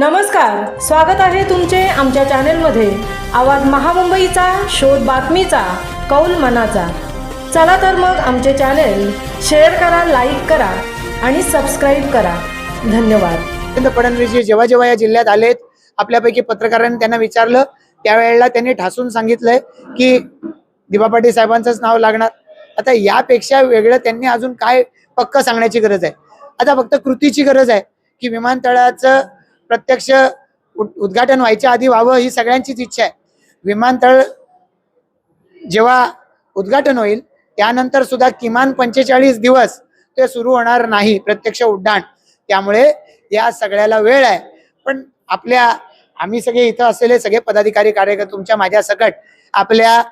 नमस्कार स्वागत आहे तुमचे आमच्या चॅनेलमध्ये. आवाज महामुंबईचा शोध बातमीचा कौल मनाचा. चला तर मग आमचे चॅनेल शेअर करा लाईक करा आणि सबस्क्राईब करा. धन्यवाद. देवेंद्र फडणवीसजी जेव्हा जेव्हा या जिल्ह्यात आलेत आपल्यापैकी पत्रकारांनी त्यांना विचारलं त्यावेळेला त्यांनी ठासून सांगितलंय की दिबा पाटील साहेबांचंच नाव लागणार. आता यापेक्षा वेगळं त्यांनी अजून काय पक्क सांगण्याची गरज आहे? आता फक्त कृतीची गरज आहे की विमानतळाचं प्रत्यक्ष उद्घाटन व्हायच्या आधी व्हावं ही सगळ्यांचीच इच्छा आहे. विमानतळ जेव्हा उद्घाटन होईल त्यानंतर सुद्धा किमान पंचेचाळीस दिवस ते सुरू होणार नाही प्रत्यक्ष उड्डाण. त्यामुळे या सगळ्याला वेळ आहे. पण आपल्या आम्ही सगळे इथं असलेले सगळे पदाधिकारी कार्यकर्ते तुमच्या माझ्या सकट आपल्या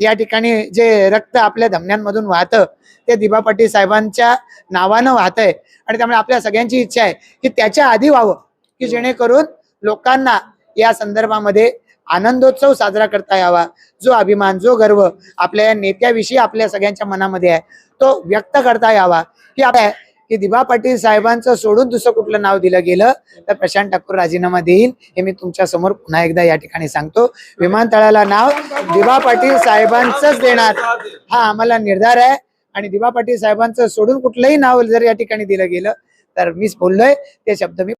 या ठिकाणी जे रक्त आपल्या धमन्यांमधून वाहतं ते दिबा पाटील साहेबांच्या नावानं वाहतंय. आणि त्यामुळे आपल्या सगळ्यांची इच्छा आहे की त्याच्या आधी व्हावं. की जेणेकरून लोकांना या संदर्भामध्ये आनंदोत्सव साजरा करता यावा. जो अभिमान जो गर्व आपल्या या नेत्याविषयी आपल्या सगळ्यांच्या मनामध्ये आहे तो व्यक्त करता यावा. की आपल्या की दिबा पाटील साहेबांचं सोडून दुसरं कुठलं नाव दिलं गेलं तर प्रशांत ठाकूर राजीनामा देईल हे मी तुमच्यासमोर पुन्हा एकदा या ठिकाणी सांगतो. विमानतळाला नाव दिबा पाटील साहेबांचंच देणार. हा आम्हाला निर्धार आहे. आणि दिबा पाटील साहेबांचं सोडून कुठलंही नाव जर या ठिकाणी दिलं गेलं तर मीच बोललोय ते शब्द मी